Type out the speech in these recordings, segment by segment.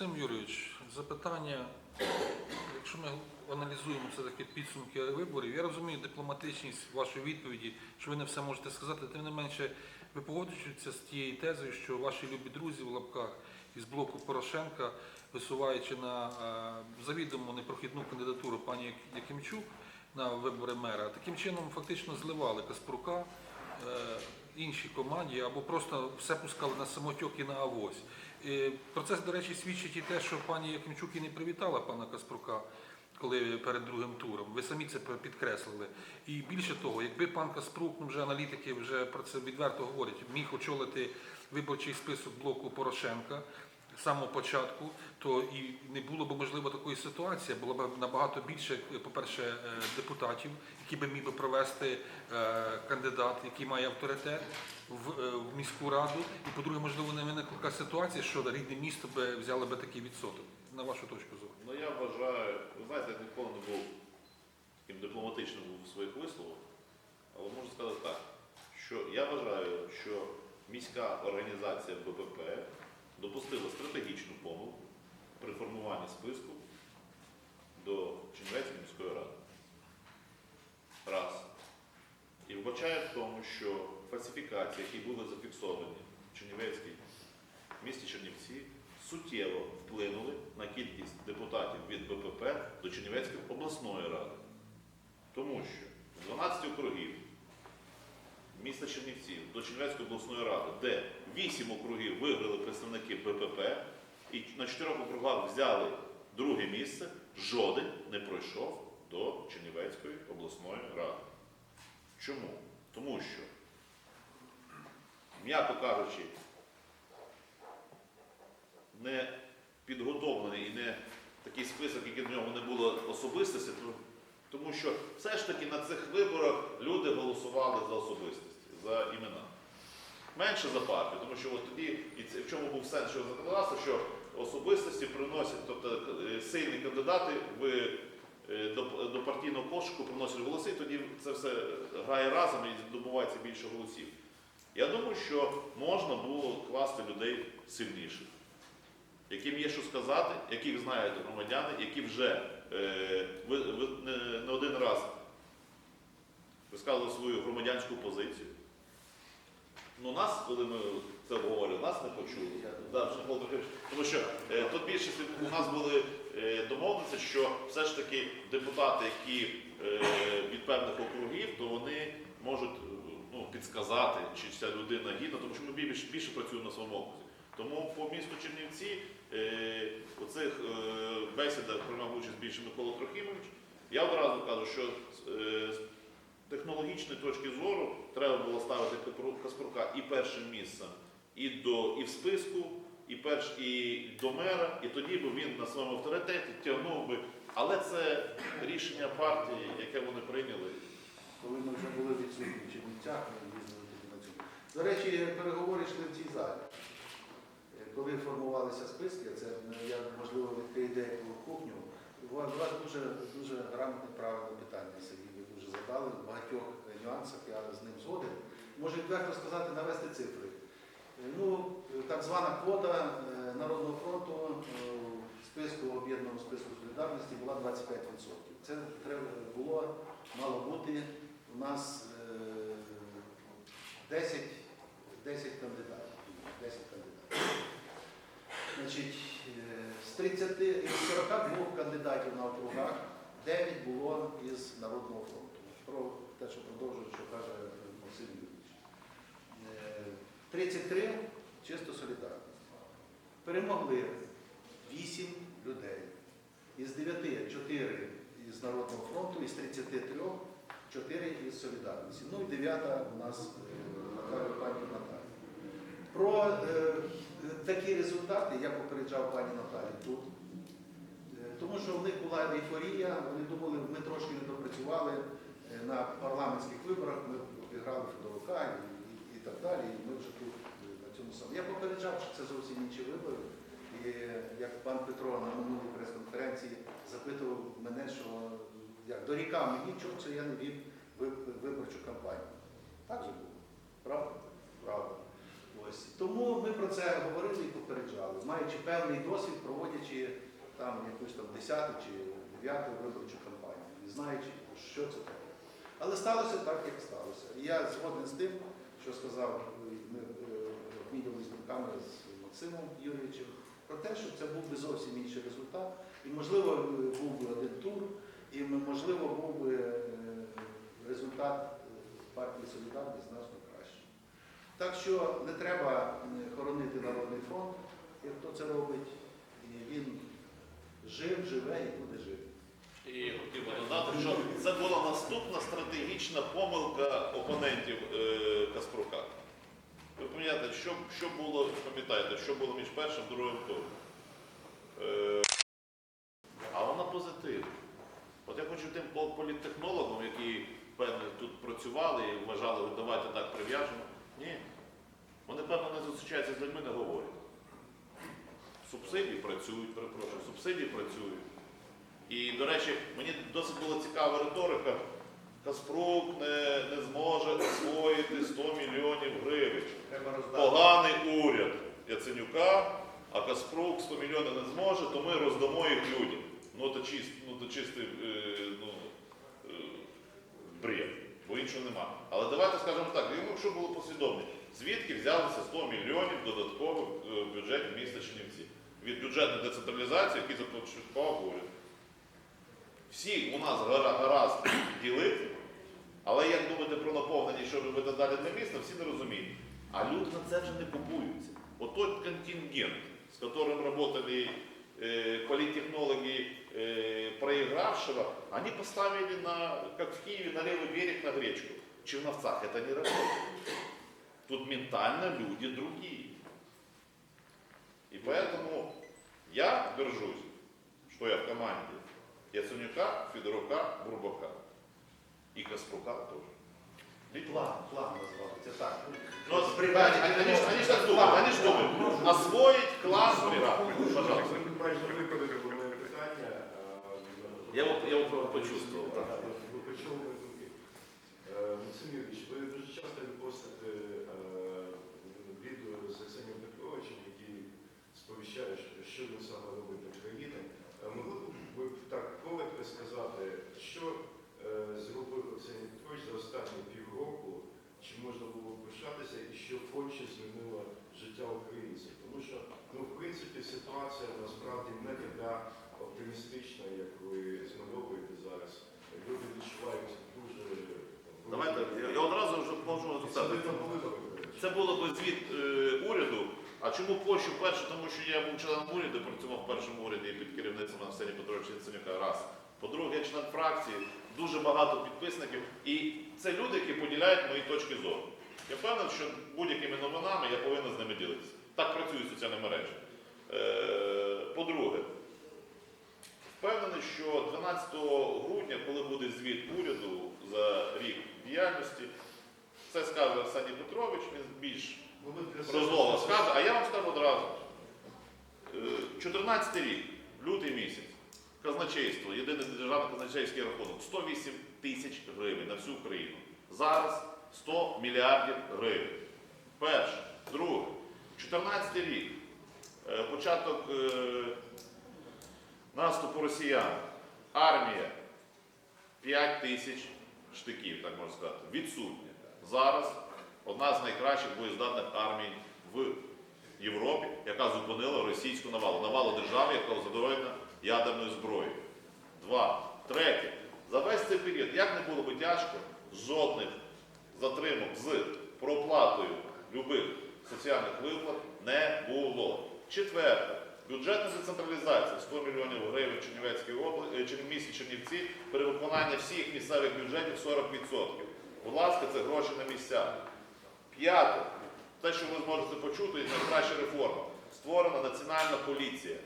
Максим Юрійович, запитання. Якщо ми аналізуємо все-таки підсумки виборів, я розумію дипломатичність вашої відповіді, що ви не все можете сказати, тим не менше, ви погоджуєтеся з тією тезою, що ваші любі друзі в лапках із блоку Порошенка, висуваючи на е, завідомо непрохідну кандидатуру пані Якимчук на вибори мера, таким чином фактично зливали Каспрука е, іншій команді або просто все пускали на самотьок і на авось. Е, Про це, до речі, свідчить і те, що пані Якимчук і не привітала пана Каспрука, коли перед другим туром. Ви самі це підкреслили. І більше того, якби пан Каспрук, ну вже аналітики вже про це відверто говорять, міг очолити виборчий список блоку Порошенка самого початку, то і не було б можливо такої ситуації, було б набагато більше, по-перше, е, депутатів, які би міг би провести е, кандидат, який має авторитет е, в міську раду. І по-друге, можливо, не виникла така ситуація, що рідне місто би взяло би такий відсоток. На вашу точку зору. Ну я вважаю, ви знаєте, я ніколи не був таким дипломатичним у своїх висловах, але можу сказати так, що я вважаю, що міська організація БПП допустила стратегічну помилку при формуванні списку до Чернівецької міської ради. Раз. І вбачає в тому, що фальсифікації, які були зафіксовані в Чернівецькій в місті Чернівці, суттєво вплинули на кількість депутатів від БПП до Чернівецької обласної ради. Тому що 12 округів міста Чернівців до Чернівецької обласної ради, де 8 округів виграли представники БПП, і на 4 округах взяли друге місце, жоден не пройшов до Чернівецької обласної ради. Чому? Тому що, м'яко кажучи, не підготовлений і не такий список, який до нього не було особистості, тому що все ж таки на цих виборах люди голосували за особистості, за імена. Менше за партію, тому що от тоді, і це, в чому був сенс цього законодавства, що особистості приносять, тобто е, сильні кандидати в, е, до, до партійного кошику приносять голоси, тоді це все грає разом і добувається більше голосів. Я думаю, що можна було класти людей сильніших яким є що сказати, яких знають громадяни, які вже е, ви, ви, не, не один раз висказували свою громадянську позицію. Ну, нас, коли ми це обговорили, нас не почули. Да. Тому що е, тут більшість у нас були е, домовленості, що все ж таки депутати, які е, від певних округів, то вони можуть е, ну, підсказати, чи ця людина гідна, тому що ми більше, більше працюємо на своєму окрузі. Тому по місту Чернівці е, у цих е, бесідах приймав участь більше Микола Трохимович. Я одразу кажу, що е, технологічної точки зору треба було ставити Каспрука і першим місцем, і, до, і в списку, і, перш, і до мера, і тоді б він на своєму авторитеті тягнув би. Але це рішення партії, яке вони прийняли. коли ми вже були відсутні в Чернівцях, ми. До речі, переговори йшли в цій залі. Е, Коли формувалися списки, це ну, я можливо відкрию деяку кухню. У вас дуже, дуже грамотне правильне питання, Сергій, задали в багатьох нюансах, я з ним згоден. Можу відверто сказати, навести цифри. Е, Ну, так звана квота е, Народного фронту е, в списку об'єднаного списку солідарності була 25%. Це треба було, мало бути у нас е, 10, 10 кандидатів. 10 кандидатів. Значить, з 30, 42 кандидатів на округах 9 було із Народного фронту. Про те, що продовжує, що каже Максим Юрійович. Е, 33 чисто солідарність. Перемогли 8 людей. Із 9 4 із Народного фронту, із 33 4 із солідарності. Ну і 9 у нас е, Наталя пані Наталя. Про е, такі результати я попереджав пані Наталі тут. Е, Тому що в них була ейфорія, вони думали, ми трошки не допрацювали е, на парламентських виборах, ми обіграли Федорука і, і, і так далі. І ми вже тут е, на цьому самому. Я попереджав, що це зовсім інші вибори. І е, як пан Петро на минулій прес-конференції запитував мене, що як дорікав мені, чому це я не вів виборчу кампанію. Так же було. Правда? Правда. Ось. Тому ми про це говорили і попереджали, маючи певний досвід, проводячи там якусь там 10 чи 9 виборчу кампанію, і знаючи, що це таке. Але сталося так, як сталося. І я згоден з тим, що сказав, ми е, обмінювалися з Максимом Юрійовичем, про те, що це був би зовсім інший результат, і можливо е, був би один тур, і можливо був би е, результат е, партії Солідарність значно кращий. Так що не треба е, хоронити Народний фронт, як хто це робить. Він жив, живе і буде жити. І хотів би що це була наступна стратегічна помилка опонентів е, Каспрука. Ви пам'ятаєте, що, що було, пам'ятаєте, що було між першим і другим туром? Е, а вона позитив. От я хочу тим політтехнологам, які певно тут працювали і вважали, давайте так прив'яжемо. Ні. Вони, певно, не зустрічаються з людьми, не говорять. Субсидії працюють, перепрошую, субсидії працюють. І, до речі, мені досить була цікава риторика. Каспрук не, не зможе освоїти 100 мільйонів гривень. Поганий уряд Яценюка, а Каспрук 100 мільйонів не зможе, то ми роздамо їх людям. Ну то чист, ну, то чистий е, ну, е, бред, бо іншого нема. Але давайте скажемо так, якщо було послідовно, звідки взялося 100 мільйонів додаткових е, в бюджеті міста Чернівці? Від бюджетної децентралізації, який започаткував уряд Всі у нас гара- гаразд ділити, але як думати про наповнення, що робити далі для міста, всі не розуміють. А люди на це вже не купуються. От той контингент, з яким працювали э, политтехнологи э, проигравшего, они поставили, на, как в Киеве, на левый берег на гречку. В Черновцах это не работает. Тут ментально люди другие. И поэтому я держусь, что я в команде Яценюка, Федорука, Бурбака. И Каспрука тоже. Ведь План, план. Це так. Ну, они, они, ж- так думают, они ж думают. Освоить класс бригад. Пожалуйста. Я вот, я вот почувствовал. Ви почули мої думки. Е, Максим Юрійович, ви дуже часто відпостите е, відео з Арсенієм Петровичем, який сповіщає, що- він саме робить країни. Е, Могли б так коротко сказати, що е, зробив Арсеній Петрович за останні півроку, чи можна було пишатися, і що Польща змінило життя українців? Тому що, ну, в принципі, ситуація насправді не така оптимістична, як ви змальовуєте зараз. Люди відчувають дуже... там, Давайте, я, я одразу вже можу Це написати. видно по виборах, до речі. Це було би звіт е, уряду. Чому перше? Тому що я був членом уряду, працював в першому уряді під керівництвом Арсенія Петровича Яценюка. Раз. По-друге, я член фракції, дуже багато підписників. І це люди, які поділяють мої точки зору. Я впевнений, що будь-якими новинами я повинен з ними ділитися. Так працюють соціальні мережі. Е, по-друге, впевнений, що 12 грудня, коли буде звіт уряду за рік діяльності, це скаже Арсеній Петрович, він більш Ну, розлого скаже, а я вам скажу одразу. Е, 14 рік, лютий місяць, казначейство, єдиний державний казначейський рахунок, 108 тисяч гривень на всю Україну. Зараз 100 мільярдів гривень. Перше. Друге. 14 рік. Е, Початок е, наступу росіян. Армія 5 тисяч штиків, так можна сказати, відсутня. Зараз одна з найкращих боєздатних армій в Європі, яка зупинила російську навалу. Навалу держави, яка озброєна ядерною зброєю. Два. Третє. За весь цей період, як не було би тяжко, жодних затримок з проплатою любих соціальних виплат не було. Четверте. Бюджетна децентралізація 100 мільйонів гривень Чернівецької області, місті Чернівці, перевиконання всіх місцевих бюджетів 40%. Будь ласка, це гроші на місцях. П'яте. Те, що ви зможете почути, найкраща реформа. Створена національна поліція.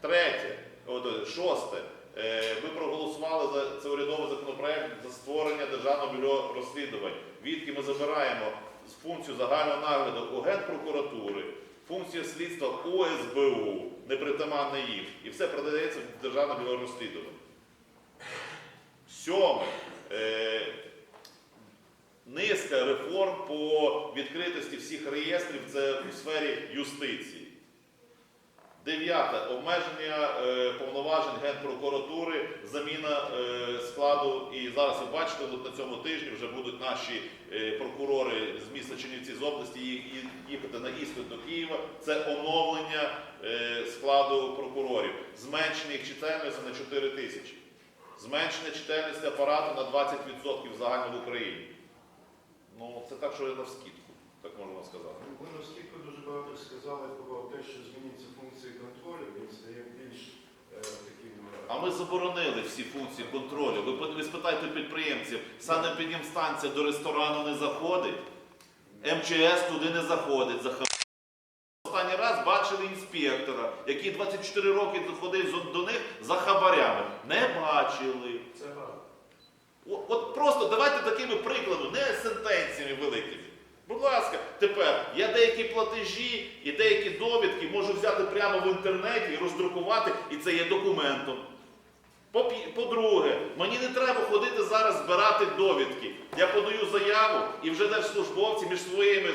Третє, е, шосте. Е, Ви проголосували за це урядовий законопроект за створення державного бюро розслідувань. Відки ми забираємо функцію загального нагляду у Генпрокуратури, функцію слідства у СБУ, непритаманне їм. І все продається в державне бюро розслідувань. Сьоме. Низка реформ по відкритості всіх реєстрів це у сфері юстиції. Дев'яте обмеження е, повноважень Генпрокуратури, заміна е, складу. І зараз ви бачите, от на цьому тижні вже будуть наші е, прокурори з міста Чернівці з області їхати на іспит до Києва. Це оновлення е, складу прокурорів, зменшення їх чисельності на 4 тисячі, зменшення чисельності апарату на 20% загально в Україні. Ну, це так, що я навскідку, так можна сказати. Ви наскільки дуже багато сказали про те, що змінюються функції контролю, він стає більш е, таким. е, А ми заборонили всі функції контролю. Ви, ви спитайте підприємців, санепідемстанція до ресторану не заходить, МЧС туди не заходить. За Останній раз бачили інспектора, який 24 роки ходив до них за хабарями. Не бачили. Це гарно. От просто давайте такими прикладами, не сентенціями великими. Будь ласка, тепер я деякі платежі і деякі довідки можу взяти прямо в інтернеті і роздрукувати, і це є документом. По-друге, мені не треба ходити зараз збирати довідки. Я подаю заяву і вже держслужбовці між своїми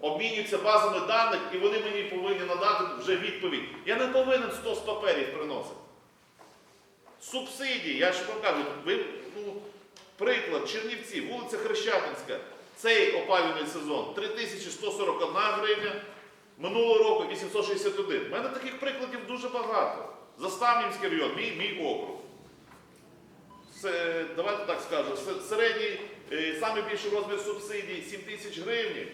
обмінюються базами даних, і вони мені повинні надати вже відповідь. Я не повинен 100 з паперів приносити. Субсидії, я ж вам кажу, ви, ну, приклад, Чернівці, вулиця Хрещатинська, цей опалювальний сезон 3141 гривня, минулого року 861. У мене таких прикладів дуже багато. Заставнівський район, мій, мій округ. Це, давайте так скажу, се- середній, е, самий більший розмір субсидій 7 тисяч гривень.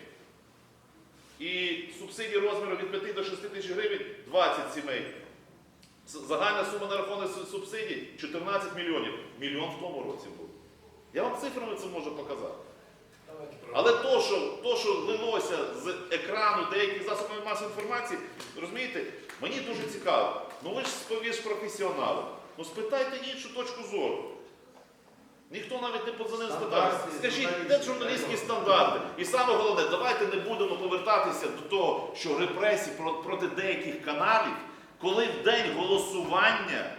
І субсидії розміру від 5 до 6 тисяч гривень 20 сімей. Загальна сума нарахованих су- субсидій 14 мільйонів. Мільйон в тому році був. Я вам цифрами це можу показати. Але то, що, то, що лилося з екрану деяких засобів масової інформації, розумієте, мені дуже цікаво. Ну ви ж ви ж професіонали. Ну спитайте іншу точку зору. Ніхто навіть не подзвонив спитав. Скажіть, де журналістські стандарти? І саме головне, давайте не будемо повертатися до того, що репресії проти деяких каналів, коли в день голосування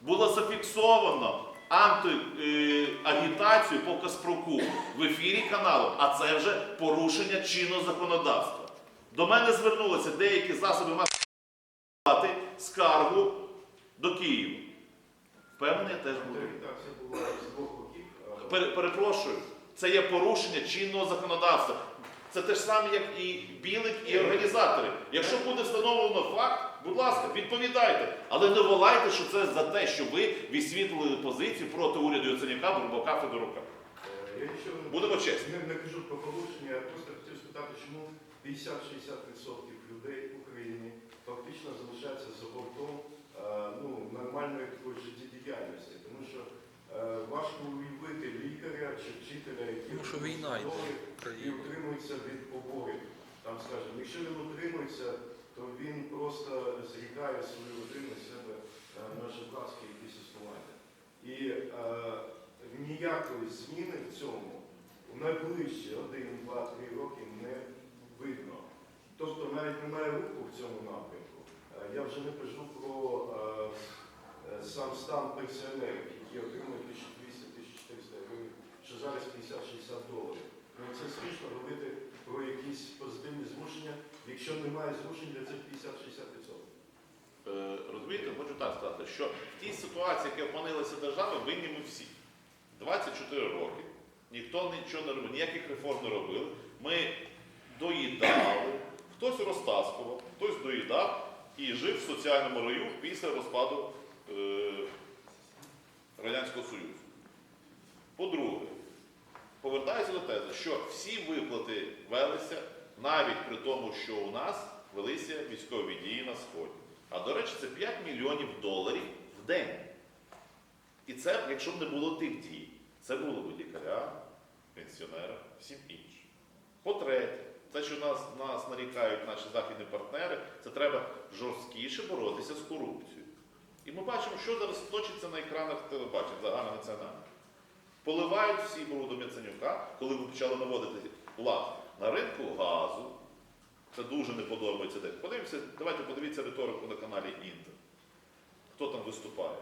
було зафіксовано антиагітацію по Каспруку в ефірі каналу, а це вже порушення чинного законодавства. До мене звернулися деякі засоби масової скаргу до Києва. Впевнений, я теж буду. Перепрошую, це є порушення чинного законодавства. Це те ж саме, як і білик, і організатори. Якщо буде встановлено факт, будь ласка, відповідайте. Але не волайте, що це за те, що ви висвітлили позицію проти уряду Яценюка, Бурбака, Федорука. е, Я нічого Будемо чесні. Не, не кажу про порушення, я просто хотів спитати, чому 50-60% людей в Україні фактично залишаються за бортом е, ну, нормальної такої життєдіяльності. Тому що важко уявити лікаря чи вчителя, який що війна йде і країні. утримується від поборів. Там, скажімо, якщо він утримується, то він просто зрікає свою родину себе е, на жебратське якісь існування. І е, ніякої зміни в цьому у найближчі 1, 2, 3 роки не видно. Тобто навіть немає руху в цьому напрямку. Е, Я вже не кажу про е, е, сам стан пенсіонерів, які отримують 1200-1400 гривень, що зараз 50-60 доларів. Ну, це смішно говорити про якісь позитивні зрушення, якщо немає зрушень для цих 50-60%. Е, Розумієте, хочу так сказати, що в тій ситуації, яка опинилася держава, винні ми всі. 24 роки. Ніхто нічого не робив, ніяких реформ не робили. Ми доїдали, хтось розтаскував, хтось доїдав і жив в соціальному раю після розпаду е, Радянського Союзу. По-друге, повертаюся до тези, що всі виплати велися навіть при тому, що у нас велися військові дії на Сході. А до речі, це 5 мільйонів доларів в день. І це, якщо б не було тих дій, це було б лікарям, пенсіонерам, всім іншим. По-третє, те, що нас, нас нарікають наші західні партнери, це треба жорсткіше боротися з корупцією. І ми бачимо, що зараз точиться на екранах телебачень загальнонаціональних. Поливають всі брудом Яценюка, коли ми почали наводити лад на ринку газу. Це дуже не подобається. де. Подивимося, давайте подивіться риторику на каналі Інтер. Хто там виступає?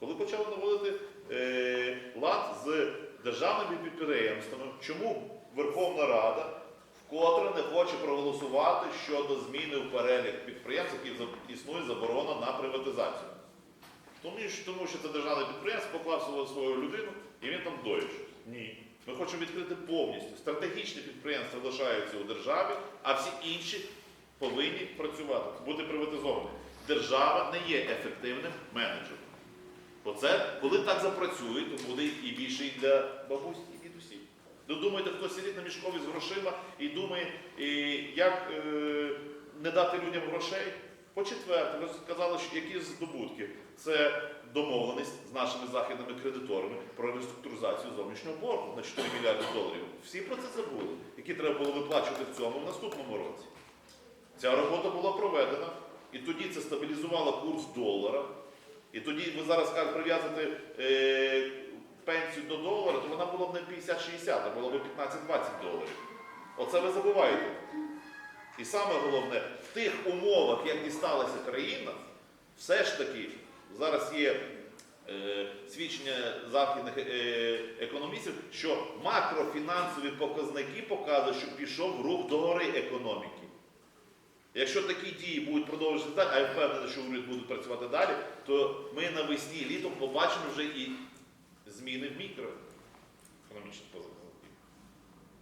Коли почали наводити е, лад з державними підприємствами, чому Верховна Рада вкотре не хоче проголосувати щодо зміни в перелік підприємств, які існує заборона на приватизацію? Тому що, тому що це державне підприємство поклав свою людину і він там щось. Ні. Ми хочемо відкрити повністю. Стратегічні підприємства лишаються у державі, а всі інші повинні працювати, бути приватизовані. Держава не є ефективним менеджером. Оце, коли так запрацює, то буде і більше і для бабусь, і дідусів. Ви думаєте, хто сидить на мішкові з грошима і думає, і як е, не дати людям грошей? По-четверте, ви сказали, що які здобутки? Це домовленість з нашими західними кредиторами про реструктуризацію зовнішнього боргу на 4 мільярди доларів. Всі про це забули, які треба було виплачувати в цьому в наступному році. Ця робота була проведена, і тоді це стабілізувало курс долара. І тоді ви зараз як прив'язати е, пенсію до долара, то вона була б не 50-60, а була б 15-20 доларів. Оце ви забуваєте. І саме головне, в тих умовах, як дісталася країна, все ж таки зараз є е, свідчення західних е, економістів, що макрофінансові показники показують, що пішов рух до гори економіки. Якщо такі дії будуть продовжуватися далі, а я впевнений, що уряд буде працювати далі, то ми навесні літом побачимо вже і зміни в мікроекономічних показниках.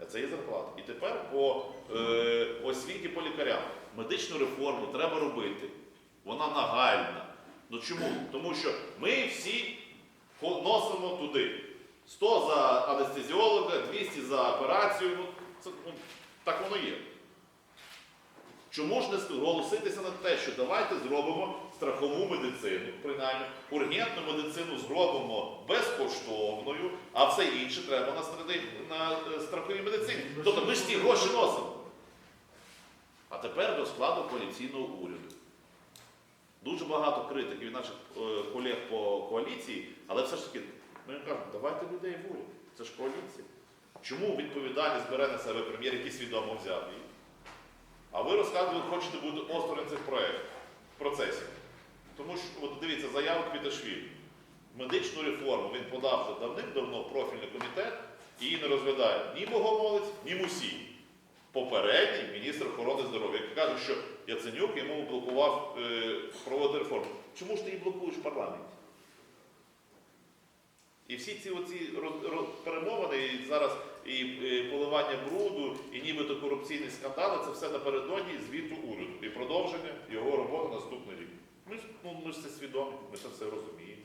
Це є зарплата. І тепер по е, освіті по лікарям. Медичну реформу треба робити. Вона нагальна. Ну чому? Тому що ми всі носимо туди. 100 за анестезіолога, 200 за операцію. Ну, це, ну, так воно є. Чому ж не зголоситися на те, що давайте зробимо страхову медицину, принаймні ургентну медицину зробимо безкоштовною, а все інше треба на, стради- на е, страховій медицині. Тобто ми ж ці гроші носимо. А тепер до складу коаліційного уряду. Дуже багато критиків від наших е, колег по коаліції, але все ж таки ми їм кажемо, давайте людей в уряд. Це ж коаліція. Чому відповідальність бере на себе прем'єр, який свідомо взяв її? А ви розказуєте, хочете бути осторонь цих проєктів, процесів. Тому що, от дивіться, заяву Квіташвілі. Медичну реформу він подав давним-давно в профільний комітет і її не розглядає ні Богомолець, ні Мусій. Попередній міністр охорони здоров'я, який каже, що Яценюк йому блокував е, проводити реформу. Чому ж ти її блокуєш в парламенті? І всі ці оці перемовини, зараз і е, поливання бруду, і нібито корупційні скандали, це все напередодні звіту уряду і продовження його роботи наступний рік. Ми ж, ну, ми ж це свідомі, ми це все розуміємо.